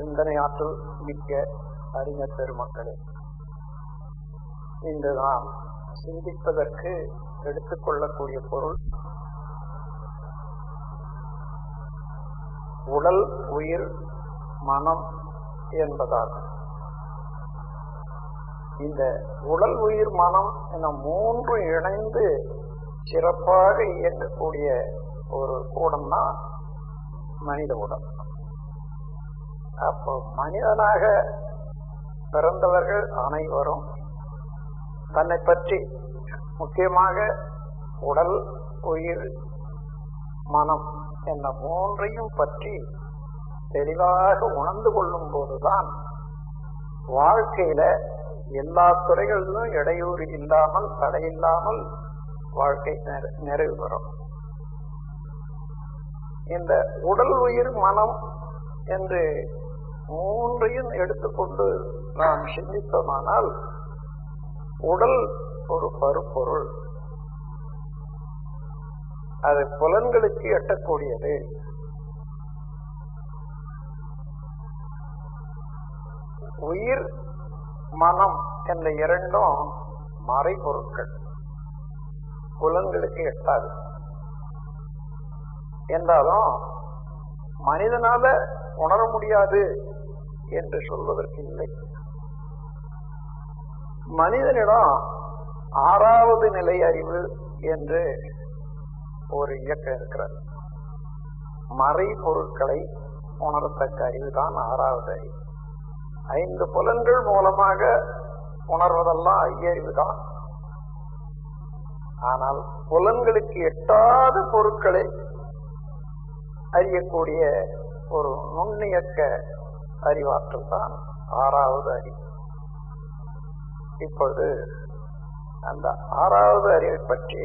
சிந்தனையாற்றல் மிக்க அறிஞர் பெருமக்களே இன்று நாம் சிந்திப்பதற்கு எடுத்துக்கொள்ளக்கூடிய பொருள் உடல் உயிர் மனம் என்பதாகும். இந்த உடல் உயிர் மனம் என மூன்று இணைந்து சிறப்பாக இயங்கக்கூடிய ஒரு கூடம் தான் மனித உடல். அப்போ மனிதனாக பிறந்தவர்கள் அனைவரும் தன்னை பற்றி முக்கியமாக உடல் உயிர் மனம் என்ற மூன்றையும் பற்றி தெளிவாக உணர்ந்து கொள்ளும் போதுதான் வாழ்க்கையில எல்லா துறைகளிலும் இடையூறு இல்லாமல் தடையில்லாமல் வாழ்க்கை நிறைவு பெறும். இந்த உடல் உயிர் மனம் என்று மூன்றையும் எடுத்துக்கொண்டு நாம் சிந்தித்தோமானால் உடல் ஒரு பருப்பொருள். அது புலன்களுக்கு எட்டக்கூடியது. உயிர் மனம் என்ற இரண்டும் மறைபொருட்கள். புலன்களுக்கு எட்டாது. என்றாலும் மனிதனால உணர முடியாது. என்று சொல்வதற்கு இல்லை மனிதனிடம் ஆறாவது நிலை அறிவு என்று ஒரு இயக்கம் இருக்கிறது. மறை பொருட்களை உணரத்தக்க அறிவுதான் ஆறாவது அறிவு. ஐந்து புலன்கள் மூலமாக உணர்வதெல்லாம் ஐயறிவு தான். ஆனால் புலன்களுக்கு எட்டாத பொருட்களை அறியக்கூடிய ஒரு நுண்ணியக்க அறிவாற்றல் தான் ஆறாவது அறிவு. இப்பொழுது அந்த ஆறாவது அறிவை பற்றி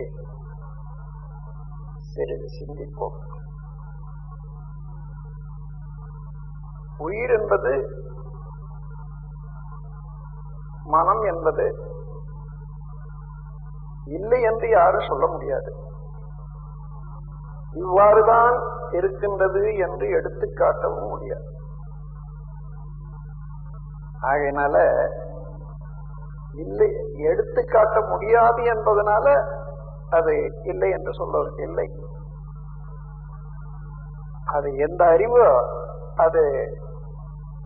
சிறிது சிந்திப்போம். உயிர் என்பது மனம் என்பது இல்லை என்று யாரும் சொல்ல முடியாது. இவ்வாறுதான் இருக்கின்றது என்று எடுத்துக்காட்டவும் முடியாது. ஆகையினால இல்லை எடுத்துக்காட்ட முடியாது என்பதனால அது இல்லை என்று சொல்வதற்கு இல்லை. அது எந்த அறிவோ அது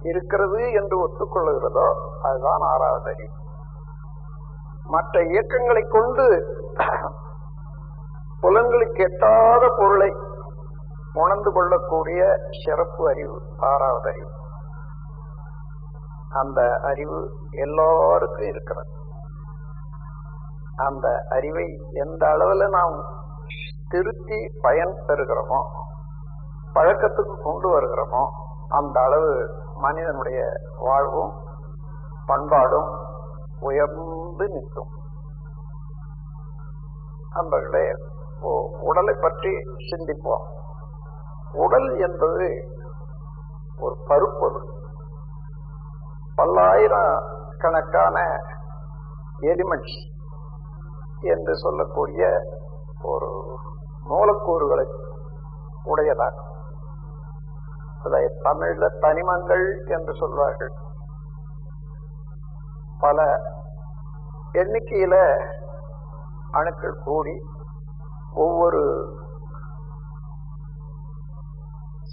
இருக்கிறது என்று ஒத்துக்கொள்ளுகிறதோ அதுதான் ஆறாவது அறிவு. மற்ற இயக்கங்களை கொண்டு புலன்களுக்கு எட்டாத பொருளை உணர்ந்து கொள்ளக்கூடிய சிறப்பு அறிவு ஆறாவது அறிவு. அந்த அறிவு எல்லோருக்கும் இருக்கிறது. அந்த அறிவை எந்த அளவில் நாம் திருத்தி பயன் பெறுகிறோமோ பழக்கத்துக்கு கொண்டு வருகிறோமோ அந்த அளவு மனிதனுடைய வாழ்வும் பண்பாடும் உயர்ந்து நிற்கும். நண்பர்களே உடலை பற்றி சிந்திப்போம். உடல் என்பது ஒரு பருப்பொருள். பல்லாயிரம் கணக்கான எலிமெண்ட்ஸ் என்று சொல்லக்கூடிய ஒரு மூலக்கூறுகளை உடையதாக அதை தமிழ்ல தனிமங்கள் என்று சொல்வார்கள். பல எண்ணிக்கையில அணுக்கள் கூடி ஒவ்வொரு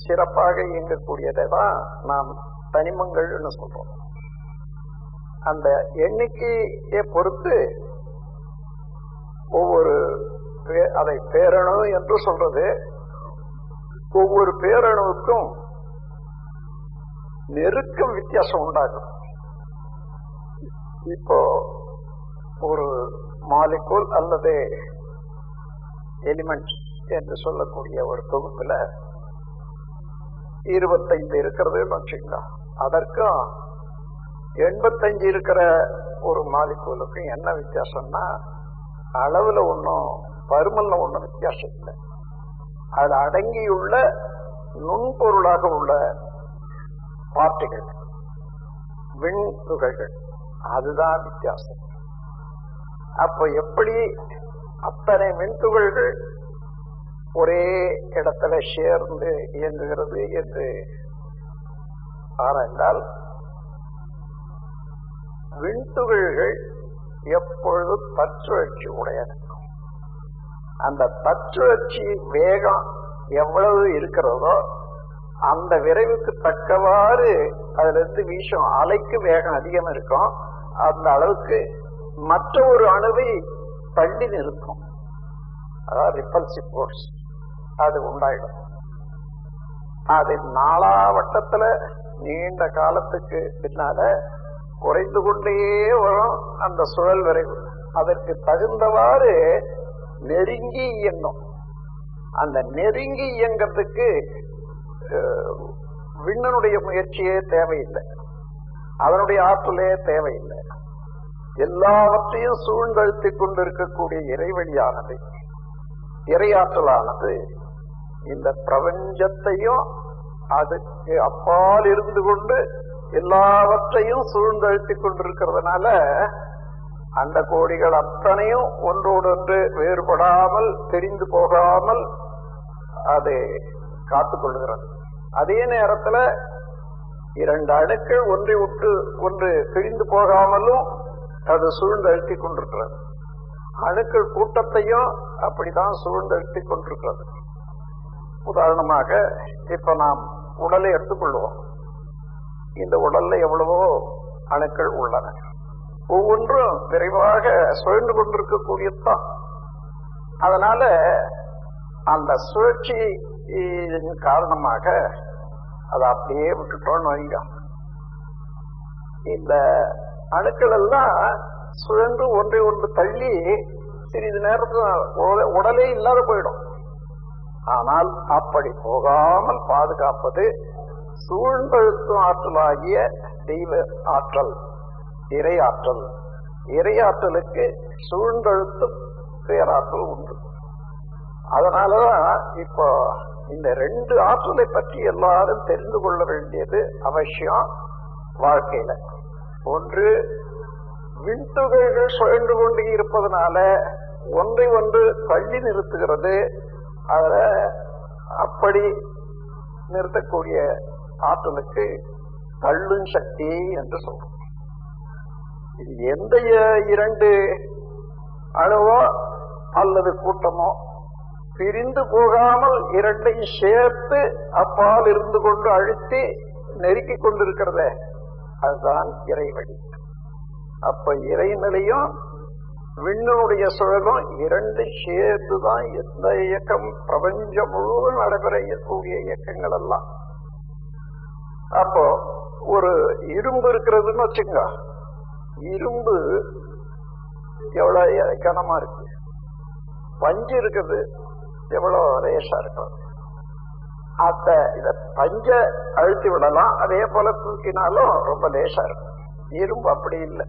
சிறப்பாக இயங்கக்கூடியதை தான் நாம் தனிமங்கள்னு சொல்றோம். அந்த எண்ணிக்கையை பொறுத்து ஒவ்வொரு அதை பேரணு என்று சொல்றது. ஒவ்வொரு பேரணுவுக்கும் நெருக்கம் வித்தியாசம் உண்டாகும். இப்போ ஒரு மாலிகூல் அல்லது எலிமெண்ட் என்று சொல்லக்கூடிய ஒரு தொகுப்புல இருபத்தைந்து இருக்கிறது வச்சுக்கோங்க. அதற்கும் எண்பத்தஞ்சு இருக்கிற ஒரு மாலிகூலுக்கும் என்ன வித்தியாசம்னா அளவுல ஒன்றும் பருமல்ல ஒன்றும் வித்தியாசம் இல்லை. அதில் அடங்கியுள்ள நுண்பொருளாக உள்ள பார்ட்டிகள் விண் துகள்கள் அதுதான் வித்தியாசம். அப்போ எப்படி அத்தனை மின்துகள்கள் ஒரே இடத்துல சேர்ந்து இயங்குகிறது என்று ஆராய்ந்தால் விண்துகள்கள் எப்பொழுதும் தச்சுழற்சி உடையது அந்த தச்சுழற்சி வேகம் எவ்வளவு இருக்கிறதோ அந்த விரைவுக்கு தக்கவாறு அதுல இருந்து வீசும் அலைக்கு வேகம் அதிகம் இருக்கும். அந்த அளவுக்கு மற்ற ஒரு அணுவை தள்ளி நிறுத்தும். அதாவது ரிப்பல்சிவ் ஃபோர்ஸ் அது உண்டாயிடும். அது நாலாவட்டத்துல நீண்ட காலத்துக்கு பின்னால குறைந்து கொண்டே வரும் அந்த சுழல் விரைவு. அதற்கு தகுந்தவாறு நெருங்கி இயங்கும். அந்த நெருங்கி இயங்கிறதுக்கு விண்ணனுடைய முயற்சியே தேவையில்லை. அதனுடைய ஆற்றலே தேவையில்லை. எல்லாவற்றையும் சூழ்ந்தழுத்திக் கொண்டிருக்கக்கூடிய இறைவழியானது இறையாற்றலானது இந்த பிரபஞ்சத்தையும் அதுக்கு அப்பால் இருந்து கொண்டு எல்லாவற்றையும் சூழ்ந்தழுத்தி கொண்டிருக்கிறதுனால அந்த கோடிகள் அத்தனையும் ஒன்றோடொன்று வேறுபடாமல் தெரிந்து போகாமல் அது காத்துக் கொள்கிறது. அதே நேரத்துல இரண்டு அணுக்கள் ஒன்றை விட்டு ஒன்று பிரிந்து போகாமலும் அது சூழ்ந்தழுத்திக் கொண்டிருக்கிறது. அணுக்கள் கூட்டத்தையும் அப்படிதான் சூழ்ந்தழுத்தி கொண்டிருக்கிறது. உதாரணமாக இப்ப நாம் உடலை எடுத்துக்கொள்வோம். இந்த உடல்ல எவ்வளவோ அணுக்கள் உள்ளன. ஒவ்வொன்றும் விரைவாக சுழன்று கொண்டிருக்கக்கூடியதுதான். அதனால அந்த சுழற்சி காரணமாக அதை அப்படியே விட்டுட்டோம்னு வைங்க. இந்த அணுக்கள் எல்லாம் சுழன்று ஒன்றை ஒன்று தள்ளி சிறிது நேரத்துல உடலே இல்லாத போயிடும். ஆனால் அப்படி போகாமல் பாதுகாப்பது சூழ்ந்தழுத்தும் ஆற்றலாகிய தெய்வ ஆற்றல் இறையாற்றல் இறையாற்றலுக்கு சூழ்ந்தழுத்தும் பேராற்றல் உண்டு. அதனாலதான் இப்போ இந்த ரெண்டு ஆற்றலை பற்றி எல்லாரும் தெரிந்து கொள்ள வேண்டியது அவசியம் வாழ்க்கையில. ஒன்று விண்துகைகள் சுழன்று கொண்டு இருப்பதனால ஒன்றை ஒன்று தள்ளி நிறுத்துகிறது. அதில் அப்படி நிறுத்தக்கூடிய ஆற்றலுக்கு தள்ளும் சக்தி என்று சொல்றோம். இது எந்த இரண்டு அணுவோ அல்லது கூட்டமோ பிரிந்து போகாமல் இரண்டையும் சேர்த்து அப்பால் இருந்து கொண்டு அழுத்தி நெருக்கிக் கொண்டிருக்கிறதே அதுதான் இறைவழி. அப்ப இறைநிலையும் விண்ணுடைய சுழலும் இரண்டு சேர்த்துதான் எந்த இயக்கம் பிரபஞ்சம் முழுவதும் நடைபெறக்கூடிய இயக்கங்கள் எல்லாம். அப்போ ஒரு இரும்பு இருக்கிறதுன்னு வச்சுங்க இரும்பு எவ்வளோ கனமாக இருக்கு? பஞ்சு இருக்குது எவ்வளோ லேசா இருக்கும் அத்த இத பஞ்ச அழுத்தி விடலாம். அதே போல தூக்கினாலும் ரொம்ப லேசா இருக்கும். இரும்பு அப்படி இல்லை.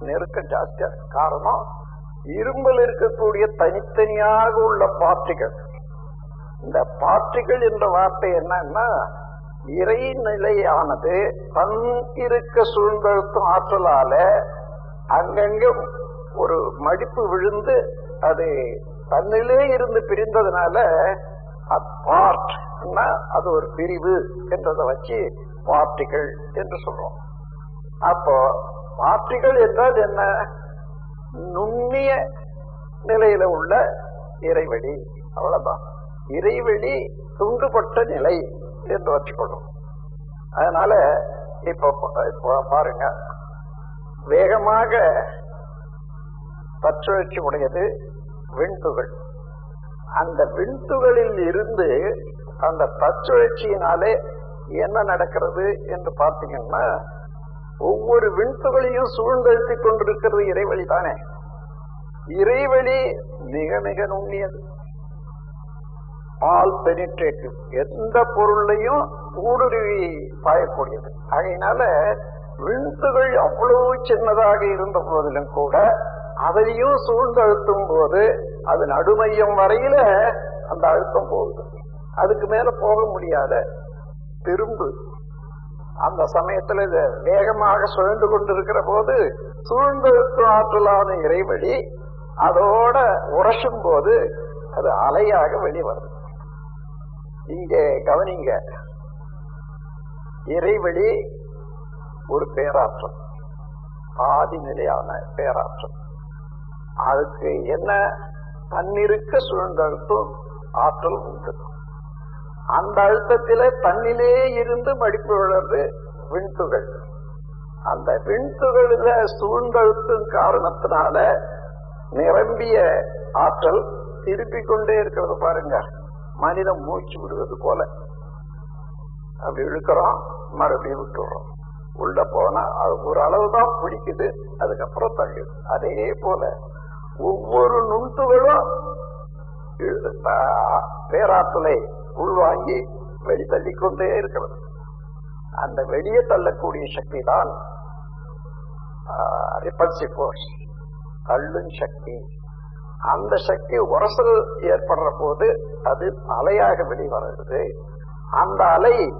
நெருக்கம் ஜாஸ்தியா காரணம் இரும்பில் இருக்கக்கூடிய தனித்தனியாக உள்ள பார்ட்டிகள் இந்த பார்ட்டிகள் என்ற வார்த்தை என்னன்னா இறைநிலையானது தன் இருக்க சூழ்ந்தழுத்தும் ஆற்றலால அங்கங்க ஒரு மடிப்பு விழுந்து அது தன்னிலே இருந்து பிரிந்ததுனால பார்ட் அது ஒரு பிரிவு என்றதை வச்சு பார்ட்டிகள் என்று சொல்றோம். அப்போ பார்ட்டிகள் என்றால் என்ன? நுண்ணிய நிலையில உள்ள இறைவெளி அவ்வளவுதான். இறைவெளி துண்டுபட்ட நிலை. என்று வச்சுக்கொள்ளும் அதனால இப்போ பாருங்க. வேகமாக தச்சுழற்சி உடையது விண்துகள். அந்த விண்துகளில் இருந்து அந்த தற்சுழற்சியினாலே என்ன நடக்கிறது என்று பார்த்தீங்கன்னா ஒவ்வொரு விண்துகளையும் சூழ்ந்தழுத்திக் கொண்டிருக்கிறது இறைவழி தானே. இறைவழி மிக மிக நுண்ணியது. ஆல் பெனிட்ரேட்டிவ் எந்த பொருளையும் ஊடுருவி பாயக்கூடியது. அதனால விண்துகள் அவ்வளவு சின்னதாக இருந்த போதிலும் கூட அதையும் சூழ்ந்தழுத்தும் போது அது நடுமையம் வரையில அந்த அழுத்தம் போகுது. அதுக்கு மேல போக முடியாத திரும்பு. அந்த சமயத்துல வேகமாக சுழன்று கொண்டிருக்கிற போது சூழ்ந்தெழுத்தும் ஆற்றலான இறைவழி அதோட உரசும் போது அது அலையாக வெளிவருது. இங்கே கவனிங்க. இறைவழி ஒரு பேராற்றல். பாதி நிலையான பேராற்றல். அதுக்கு என்ன? தன்னிருக்க சூழ்ந்தழுத்தும் ஆற்றல் உண்டு. அந்த அழுத்தத்தில தன்னிலே இருந்து மடிப்பு வளர்ந்து விண்துகள். அந்த விண்துகளில சூழ்ந்தழுத்தும் காரணத்தினால நிரம்பிய ஆற்றல் திருப்பிக் கொண்டே இருக்கிறது பாருங்க. மனிதன் மூச்சு விடுவது போல. அப்படி இழுக்கிறோம் மறுபடியும் விட்டுறோம் உள்ள போனா அது ஒரு அளவுதான் பிடிக்குது அதுக்கப்புறம் தள்ளி அதே போல ஒவ்வொரு நுண்துகளும் பேராற்றலை உள்வாங்கி வெளி தள்ளிக்கொண்டே இருக்கிறது. அந்த வெளியே தள்ளக்கூடிய சக்தி தான் ரிப்பல்சிவ் ஃபோர்ஸ் தள்ளும் சக்தி. அந்த சக்தி உரசல் ஏற்படுற போது அது அலையாக வெளிவருகிறது அந்த அலை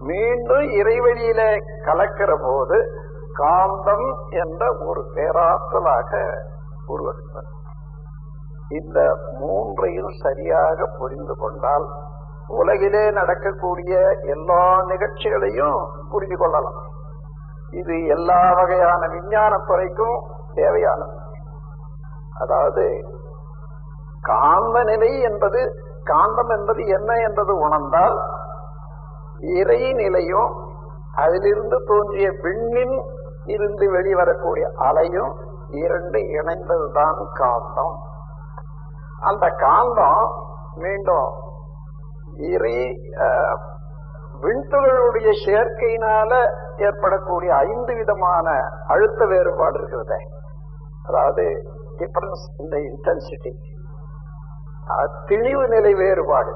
மீண்டும் இறைவழியில கலக்கிற போது காந்தம் என்ற ஒரு பேராற்றலாக உருவெடுத்தது இந்த மூன்றையும் சரியாக புரிந்து கொண்டால் உலகிலே நடக்கக்கூடிய எல்லா நிகழ்ச்சிகளையும் புரிந்து கொள்ளலாம். இது எல்லா வகையான விஞ்ஞான துறைக்கும் தேவையானது. அதாவது காந்த நிலை என்பது காந்தம் என்பது என்ன என்பது உணர்ந்தால் இறை நிலையும் அதிலிருந்து தோன்றிய விண்ணின் இருந்து வெளிவரக்கூடிய அலையும் இரண்டு இணைந்ததுதான் காந்தம். அந்த காந்தம் மீண்டும் இறை அஹ், விண்துகளுடைய சேர்க்கையினால ஏற்படக்கூடிய ஐந்து விதமான அழுத்த வேறுபாடு இருக்கிறதே. அதாவது டிஃபரன்ஸ் இந்த இன்டென்சிட்டி திணிவு நிலை வேறுபாடு.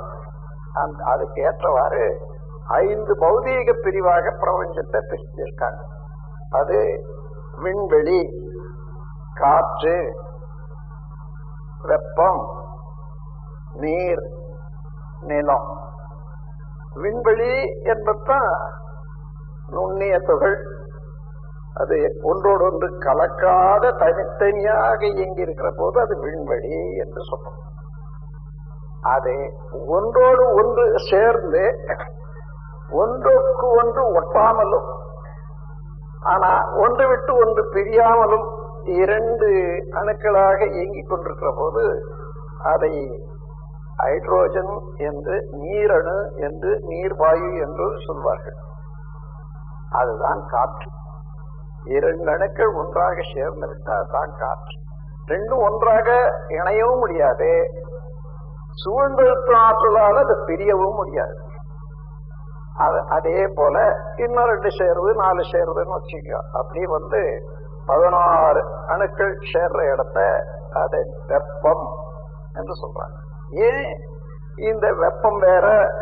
அந்த அதுக்கு ஏற்றவாறு ஐந்து பௌதீக பிரிவாக பிரபஞ்சத்தை பிரிச்சிருக்காங்க. அது விண்வெளி காற்று வெப்பம் நீர் நிலம். விண்வெளி என்பதுதான் நுண்ணிய துகள். அது ஒன்றோடு ஒன்று கலக்காத தனித்தனியாக இயங்கி இருக்கிற போது அது விண்வெளி என்று சொல்றோம். அது ஒன்றோடு ஒன்று சேர்ந்து ஒன்றுக்கு ஒன்று ஒட்டாமலும் ஆனா ஒன்று விட்டு ஒன்று பிரியாமலும் இரண்டு அணுக்களாக இயங்கிக் கொண்டிருக்கிற போது அதை ஹைட்ரோஜன் என்று நீரணு என்று நீர்வாயு என்று சொல்வார்கள். அதுதான் காற்று. இரண்டு அணுக்கள் ஒன்றாக சேர்ந்திருந்தால் தான் காற்று. ரெண்டும் ஒன்றாக இணையவும் முடியாது. சூழ்ந்தெழுத்தும் ஆற்றலால் அது பிரியவும் முடியாது. அது அதே போல இன்னும் ரெண்டு சேருது நாலு சேருதுன்னு வச்சுக்கோ. அப்படி வந்து பதினாறு அணுக்கள் சேர்ற இடத்த அதை வெப்பம் என்று சொல்றாங்க. ஏன்? இந்த வெப்பம் வேற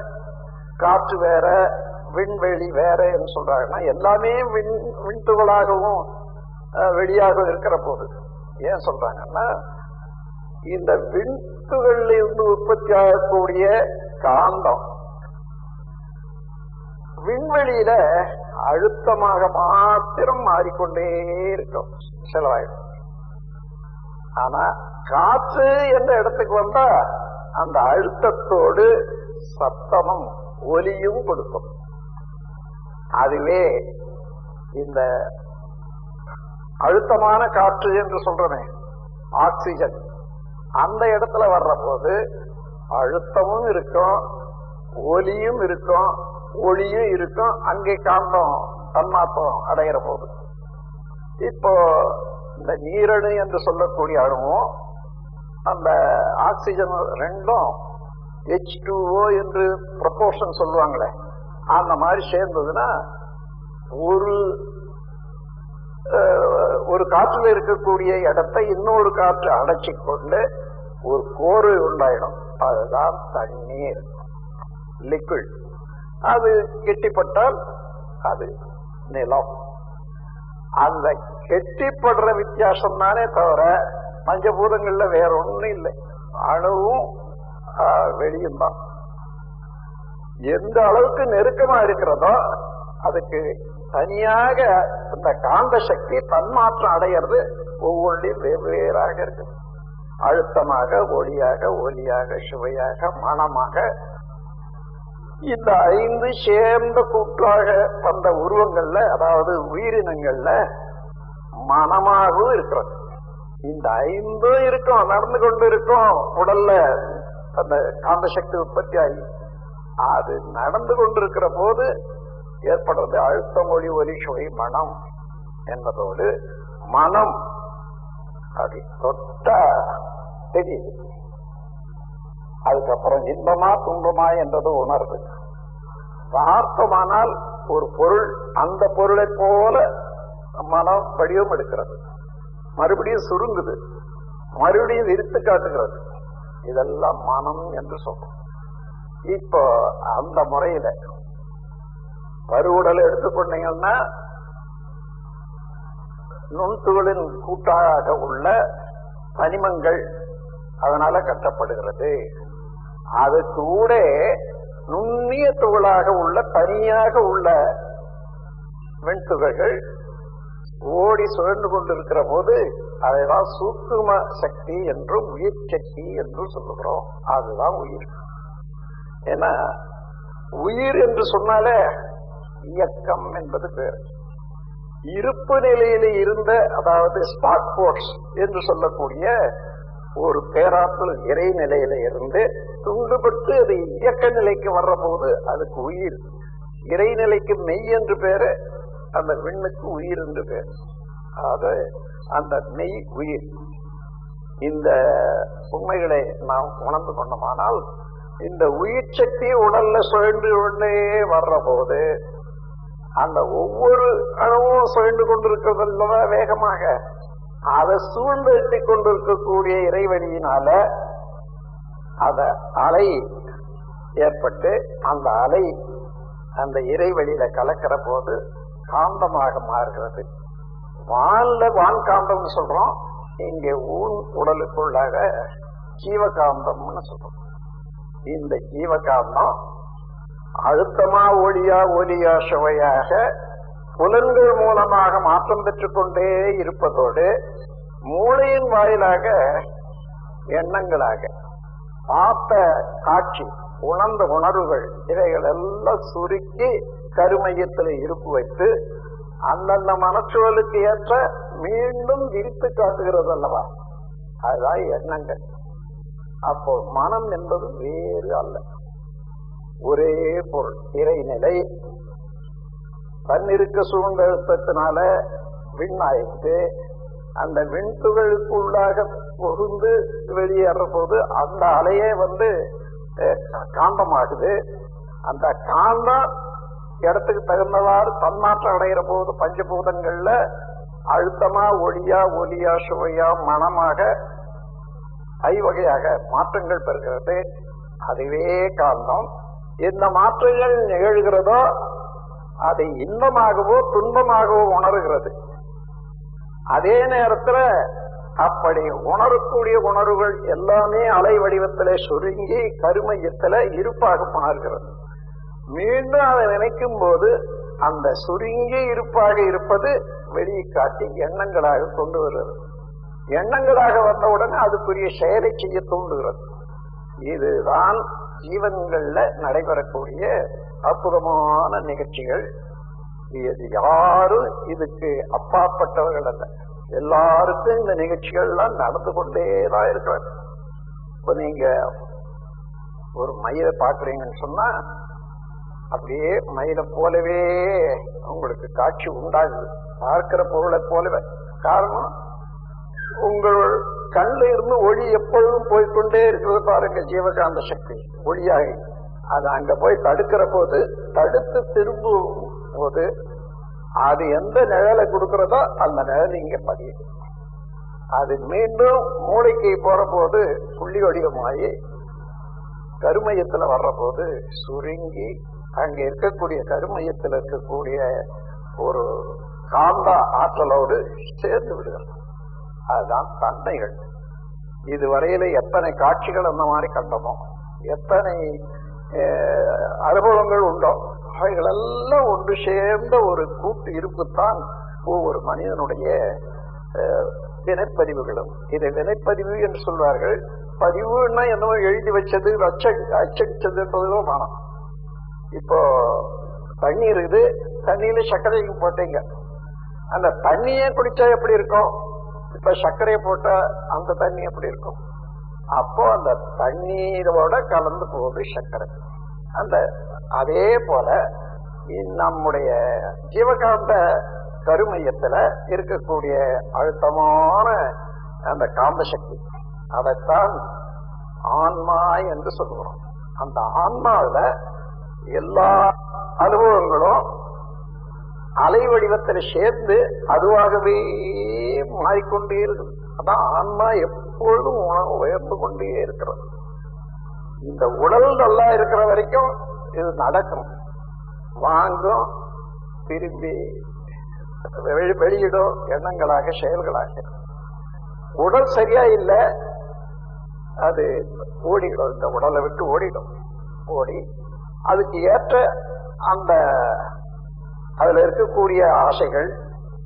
காற்று வேற விண்வெளி வேற என்று சொல்றாங்கன்னா எல்லாமே விண் விண்துகளாகவும் வெளியாக இருக்கிற போது ஏன் சொல்றாங்கன்னா இந்த விண்துகளில் இருந்து உற்பத்தி ஆகக்கூடிய காந்தம் விண்வெளியில அழுத்தமாக மாத்திரம் மாறிக்கொண்டே இருக்கும். செலவாயிடும். ஆனா காற்று என்ற இடத்துக்கு வந்தா அந்த அழுத்தத்தோடு சத்தமும் ஒலியும் கொடுக்கும். அதுவே இந்த அழுத்தமான காற்று என்று சொல்றமே ஆக்சிஜன். அந்த இடத்துல வர்ற போது அழுத்தமும் இருக்கும் ஒலியும் இருக்கும் ஒளியும் இருக்கும் அங்கே காந்தம் தன்மாத்தம் அடைகிற போது. இப்போ இந்த நீரணு என்று சொல்லக்கூடிய அணுவும் அந்த ஆக்சிஜன் ரெண்டும் ஹெச் டூஓ என்று ப்ரப்போர்ஷன் சொல்லுவாங்களே அந்த மாதிரி சேர்ந்ததுன்னா ஒரு ஒரு காற்றுல இருக்கக்கூடிய இடத்தை இன்னொரு காற்று அடைச்சி கொண்டு ஒரு கோர்வை உண்டாயிடும். அதுதான் தண்ணீர். லிக்விட் அது கெட்டிப்பட்டால் அது நிலம். அந்த கெட்டிப்படுற வித்தியாசம் தானே தவிர பஞ்சபூதங்கள்ல வேற ஒண்ணும் இல்லை. அணுவும் வெளியும் தான் எந்த அளவுக்கு நெருக்கமா இருக்கிறதோ அதுக்கு தனியாக அந்த காந்த சக்தி தன்மாற்றம் அடையிறது ஒவ்வொன்றையும் வெவ்வேறாக இருக்கு. அழுத்தமாக ஒளியாக ஒலியாக சுவையாக மனமாக இந்த ஐந்து சேர்ந்த கூட்டாக வந்த உருவங்கள்ல அதாவது உயிரினங்கள்ல மனமாகவும் இருக்கிறது. இந்த ஐந்தும் இருக்கும் நடந்து கொண்டு இருக்கும் உடல்ல அந்த காந்த சக்தி உற்பத்தி ஆகி அது நடந்து கொண்டிருக்கிற போது ஏற்படுறது. அழுத்த மொழி ஒலி சுவை மனம் என்பதோடு மனம். அப்படி தொட்டா தெரியுது. அதுக்கப்புறம் இன்பமா துன்பமா என்றது உணர்வு. பார்த்தமானால் ஒரு பொருள் அந்த பொருளை போல மனம் வடிவம் எடுக்கிறது. மறுபடியும் சுருங்குது. மறுபடியும் விரித்து காட்டுகிறது. இதெல்லாம் மனம் என்று சொல்றோம். இப்போ அந்த முறையில பருவுடலை எடுத்துக்கொண்டீங்கன்னா நுண்துகளின் கூட்டாக உள்ள தனிமங்கள் அதனால கட்டப்படுகிறது. அது கூட நுண்ணிய துகளாக உள்ள தனியாக உள்ள வெண்துகள்கள் ஓடி சுழன்று கொண்டிருக்கிற போது அதைதான் சூக்கும சக்தி என்றும் உயிர் சக்தி என்றும் சொல்லுகிறோம். அதுதான் உயிர். ஏன்னா உயிர் என்று சொன்னாலே இயக்கம் என்பது பேர். இருப்பு நிலையில இருந்த அதாவது ஸ்பாட் போர்ட்ஸ் என்று சொல்லக்கூடிய ஒரு பேராற்றல் இறை நிலையில இருந்து துண்டுபட்டு அது இயக்க நிலைக்கு வர்ற போது அதுக்கு உயிர். இறைநிலைக்கு மெய் என்று பேரு அந்த விண்ணுக்கு உயிர் என்று பேர். ஆக அந்த மெய் உயிர். இந்த உண்மைகளை நாம் உணர்ந்து கொண்டோமானால் இந்த உயிர் சக்தி உடல்ல சுழன்று கொண்டே வர்ற போது அந்த ஒவ்வொரு அணுவும் சுழண்டு கொண்டிருக்கிறதல்லவா வேகமாக அதை சூழ்நிறுத்தி கொண்டிருக்கக்கூடிய இறைவழியினால அத அலை ஏற்பட்டு அந்த அலை அந்த இறைவழியில கலக்கிற போது காந்தமாக மாறுகிறது. வான்ல வான்காந்தம்னு சொல்றோம் இங்க ஊன் உடலுக்குள்ளாக ஜீவகாந்தம்னு சொல்றோம். இந்த ஜீவகாரணம் அழுத்தமா ஒளியா ஒலியா சுவையாக புலன்கள் மூலமாக மாற்றம் பெற்றுக் கொண்டே இருப்பதோடு மூளையின் வாயிலாக எண்ணங்களாக பார்த்த காட்சி உணர்ந்த உணர்வுகள் இவைகள் எல்லாம் சுருக்கி கருமையத்தில் இருப்பு வைத்து அந்தந்த மனச்சூழலுக்கு ஏற்ற மீண்டும் விரித்து காட்டுகிறது அல்லவா அதுதான் எண்ணங்கள். அப்போ மனம் என்பது வேறு அல்ல. ஒரே பொருள் இறைநிலை தன்னிருக்க சூழ்ந்தழுத்தத்தினால விண்ணாயிட்டு அந்த விண்துகளுக்குள்ளாக பொருந்து வெளியேற போது அந்த அலையே வந்து காந்தமாகுது. அந்த காந்தம் இடத்துக்கு தகுந்தவாறு தன்மாற்றம் அடைகிற போது பஞ்சபூதங்கள்ல அழுத்தமா ஒளியா ஒலியா சுவையா மனமாக ஐவகையாக மாற்றங்கள் பெறுகிறது. அதுவே காரணம். எந்த மாற்றங்கள் நிகழ்கிறதோ அதை இன்பமாகவோ துன்பமாகவோ உணர்கிறது. அதே நேரத்தில் அப்படி உணரக்கூடிய உணர்வுகள் எல்லாமே அலை வடிவத்தில் சுருங்கி கருமையத்தில் இருப்பாக மாறுகிறது. மீண்டும் அதை நினைக்கும் போது அந்த சுருங்கி இருப்பாக இருப்பது வெளியே காட்டி எண்ணங்களாக கொண்டு வருகிறது. எண்ணங்களாக வந்தவுடனே அதுக்குரிய செயலை செய்ய தூண்டுகிறது இதுதான் ஜீவன்கள்ல நடைபெறக்கூடிய அற்புதமான நிகழ்ச்சிகள். இது யாரும் இதுக்கு அப்பாற்பட்டவர்கள் அல்ல. எல்லாருக்கும் இந்த நிகழ்ச்சிகள்லாம் நடந்து கொண்டேதான் இருக்கிறாங்க இப்ப நீங்க ஒரு மயிலை பாக்குறீங்கன்னு சொன்னா அப்படியே மயிலை போலவே உங்களுக்கு காட்சி உண்டாகுது. பார்க்கிற பொருளை போலவே. காரணம் உங்கள் கண்ணில் இருந்து ஒளி எப்பொழுதும் போய்கொண்டே இருக்கிறது பாருங்க ஜீவகாந்த சக்தி. ஒளியாக. அது அங்க போய் தடுக்கிற போது தடுத்து திரும்பும் போது அது எந்த நிழலை கொடுக்கிறதோ அந்த நிழல் இங்க பதியுது. அது மீண்டும் மூளைக்கு போற போது புள்ளி வடிவமாயி கருமையத்துல வர்ற போது சுருங்கி அங்க இருக்கக்கூடிய கருமையத்தில் இருக்கக்கூடிய ஒரு காந்தா ஆற்றலோடு சேர்ந்து விடுகிறது. அதுதான் தன்மைகள் இதுவரையில எத்தனை காட்சிகள் அந்த மாதிரி கண்டமோ எத்தனை அனுபவங்கள் உண்டோ அவைகளெல்லாம் ஒன்று சேர்ந்த ஒரு கூட்டு இருப்புத்தான் ஒவ்வொரு மனிதனுடைய வினைப்பதிவுகளும் இதை வினைப்பதிவு என்று சொல்வார்கள். பதிவுன்னா என்னவோ எழுதி வச்சது அச்ச அச்சடிச்சதுன்றதும் மனம். இப்போ தண்ணி இருக்குது தண்ணியில சர்க்கரையும் போட்டீங்க. அந்த தண்ணியே குடிச்சா எப்படி இருக்கும்? இப்ப சர்க்கரையை போட்டா அந்த தண்ணி எப்படி இருக்கும்? அப்போ அந்த தண்ணீரோட கலந்து போகுது சர்க்கரை. அந்த அதே போல நம்முடைய ஜீவகாந்த கருமையத்துல இருக்கக்கூடிய அழுத்தமான அந்த காந்த சக்தி அதைத்தான் ஆன்மா என்று சொல்லுகிறோம். அந்த ஆன்மாவில எல்லா அனுபவங்களும் அலை வடிவத்தில் சேர்ந்து அதுவாகவே மாறிக்கொண்டே இருக்கும். அதான் ஆன்மா எப்பொழுதும் உணவு உயர்ந்து கொண்டே இருக்கிறது. இந்த உடல் நல்லா இருக்கிற வரைக்கும் இது நடக்கும். வாங்கும் திரும்பி வெளி- வெளியிடும் எண்ணங்களாக செயல்களாக. உடல் சரியா இல்லை அது ஓடிடும். இந்த உடலை விட்டு ஓடிடும். ஓடி அதுக்கு ஏற்ற அந்த அதுல இருக்கக்கூடிய ஆசைகள்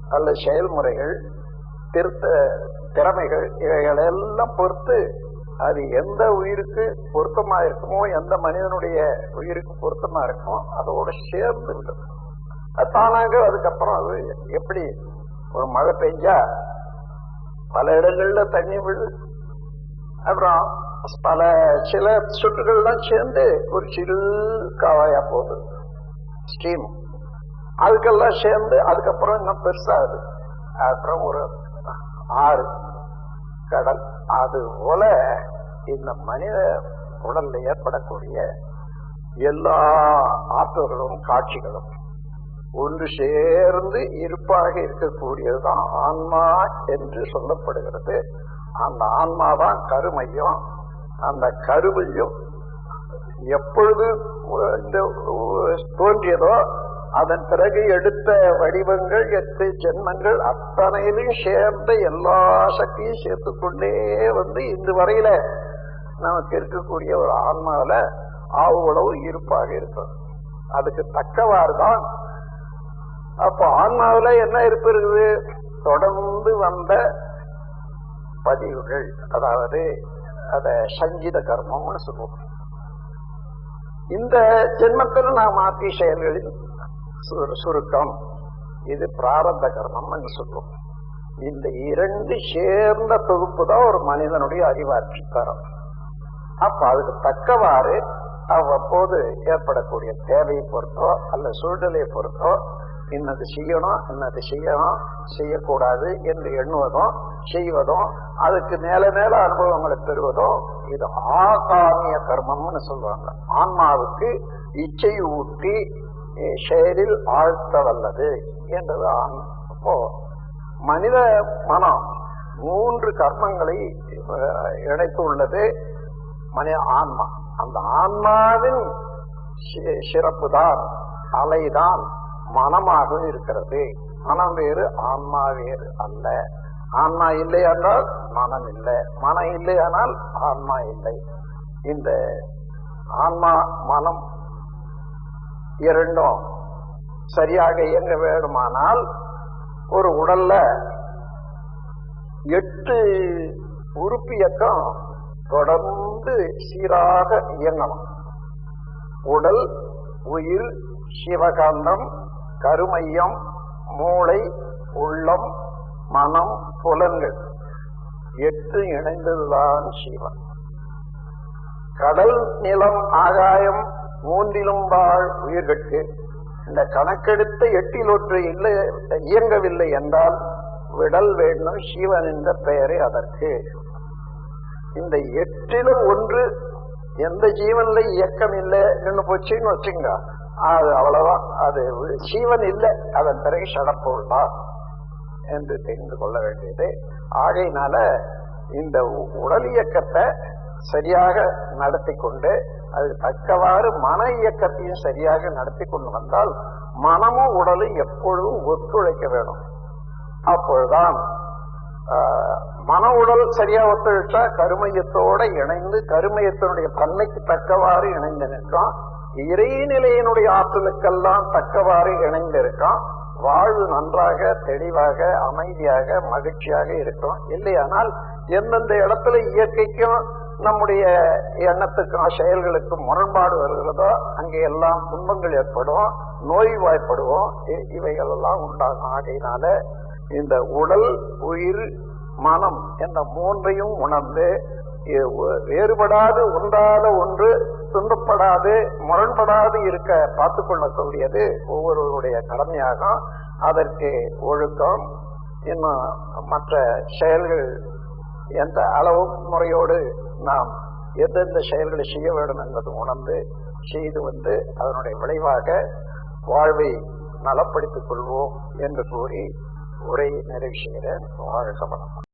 அல்ல செயல்முறைகள் திருத்த திறமைகள் இவைகள் எல்லாம் பொறுத்து அது எந்த உயிருக்கு பொருத்தமா இருக்குமோ எந்த மனிதனுடைய உயிருக்கு பொருத்தமா இருக்குமோ அதோட சேர்ந்து விடும். அது தானாக அதுக்கப்புறம் அது எப்படி ஒரு மழை பெஞ்சா பல இடங்கள்ல தண்ணி விழு அப்புறம் பல சில சுற்றுகள்லாம் சேர்ந்து ஒரு சிறு காவாயா போகுது. ஸ்டீம். அதுக்கெல்லாம் சேர்ந்து அதுக்கப்புறம் இன்னும் பெருசாகுது அப்புறம் ஒரு ஆறு கடல். அது போல இந்த மனித உடல்ல ஏற்படக்கூடிய எல்லா ஆற்றல்களும் காட்சிகளும் ஒன்று சேர்ந்து இருப்பாக இருக்கக்கூடியதுதான் ஆன்மா என்று சொல்லப்படுகிறது. அந்த ஆன்மா தான் கருமையும். அந்த கருமையும் எப்பொழுது இந்த தோன்றியதோ அதன் பிறகு எடுத்த வடிவங்கள் எட்டு ஜென்மங்கள் அத்தனையிலும் சேர்ந்த எல்லா சக்தியும் சேர்த்துக்கொண்டே வந்து இந்த வரையில நமக்கு இருக்கக்கூடிய ஒரு ஆன்மாவில அவ்வளவு இருப்பாக இருக்கும் அதுக்கு தக்கவாறு தான் அப்போ ஆன்மாவில என்ன இருப்பு இருக்குது தொடர்ந்து வந்த பதிவுகள். அதாவது அத சஞ்சித கர்மம்னு சொல்லுவோம். இந்த ஜென்மத்தில் நாம் மாற்றிய செயல்களில் சுருக்கம். இது பிராரத்த கர்மம் சொல்லுவோம் இந்த இரண்டு சேர்ந்த தொகுப்பு தான் ஒரு மனிதனுடைய அறிவாட்சி தரம் அப்ப அதுக்கு தக்கவாறு அவ்வப்போது ஏற்படக்கூடிய தேவையை பொறுத்தோ அல்ல சூழ்நிலையை பொறுத்தோ இன்னது செய்யணும் இன்னது செய்யணும் செய்யக்கூடாது என்று எண்ணுவதும் செய்வதும் அதுக்கு மேல மேல அனுபவங்களை பெறுவதும் இது ஆகாமிய கர்மம்னு சொல்லுவாங்க. ஆன்மாவுக்கு இச்சை ஊட்டி செயலில் ஆழ்த்த வல்லது என்றது அப்போ மனித மனம் மூன்று கர்மங்களை இணைத்து உள்ளது மனித ஆன்மா. அந்த ஆன்மாவின் சி- சிறப்புதான் அலைதான் மனமாக இருக்கிறது. மனம் வேறு ஆன்மா வேறு அல்ல. ஆன்மா இல்லை என்றால் மனம் இல்லை. மனம் இல்லையானால் ஆன்மா இல்லை. இந்த ஆன்மா மனம் இரண்டும் சரியாக இயங்க வேண்டுமானால் ஒரு உடல்ல எட்டு உறுப்பியக்கம் தொடர்ந்து சீராக இயங்கணும். உடல் உயிர் சிவகாந்தம் கருமையம் மூளை உள்ளம் மனம் புலன்கள் எட்டு இணைந்ததுதான் சிவன் கடல் நிலம் ஆகாயம் மூன்றிலும் வாழ் உயிர்கட்கு. இந்த கணக்கெடுத்த எட்டில் ஒன்று இல்லை இயங்கவில்லை என்றால் விடல் வேண்டும் சிவன் என்ற பெயரே அதற்கு. இந்த எட்டிலும் ஒன்று எந்த ஜீவன்ல இயக்கம் இல்லை நின்று போச்சுன்னு வச்சுங்க அது அவ்வளவுதான். அது ஜீவன் இல்லை அதன் பிறகு சடப்பொருள்தான் என்று தெரிந்து கொள்ள வேண்டியது. ஆகையினால இந்த உடல் இயக்கத்தை சரியாக நடத்தி கொண்டு அது தக்கவாறு மன இயக்கத்தையும் சரியாக நடத்தி கொண்டு வந்தால் மனமும் உடலும் எப்பொழுதும் ஒத்துழைக்க வேணும். அப்பொழுதுதான் மன உடல் சரியா ஒத்துழைச்சா கருமையத்தோட இணைந்து கருமையத்தினுடைய தன்மைக்கு தக்கவாறு இணைந்து நிற்கும் இறைநிலையினுடைய ஆற்றலுக்கெல்லாம் தக்கவாறு இணைந்து வாழ்வு நன்றாக தெளிவாக அமைதியாக மகிழ்ச்சியாக இருக்கும். இல்லையானால் எந்தெந்த இடத்துல இயற்கைக்கும் நம்முடைய எண்ணத்துக்கும் செயல்களுக்கும் முரண்பாடு வருகிறதோ அங்கே எல்லாம் துன்பங்கள் ஏற்படும் நோய்வாய்ப்படுவோம் இ- இவைகள் எல்லாம் உண்டாகும். ஆகையினால இந்த உடல் உயிர் மனம் என்ற மூன்றையும் உணர்ந்து வேறுபடாது ஒன்றாத ஒன்று துன்பப்படாது முரண்படாது இருக்க பார்த்து கொள்ளக்கூடியது ஒவ்வொருவருடைய கடமையாகும். அதற்கு ஒழுக்கம் இன்னும் மற்ற செயல்கள் எந்த அளவு முறையோடு நாம் எந்தெந்த செயல்களை செய்ய வேண்டும் என்பது உணர்ந்து செய்து வந்து அதனுடைய விளைவாக வாழ்வை நலப்படுத்திக் கொள்வோம் என்று கூறி உரை நிறைவு செய்கிறேன். வாழ்க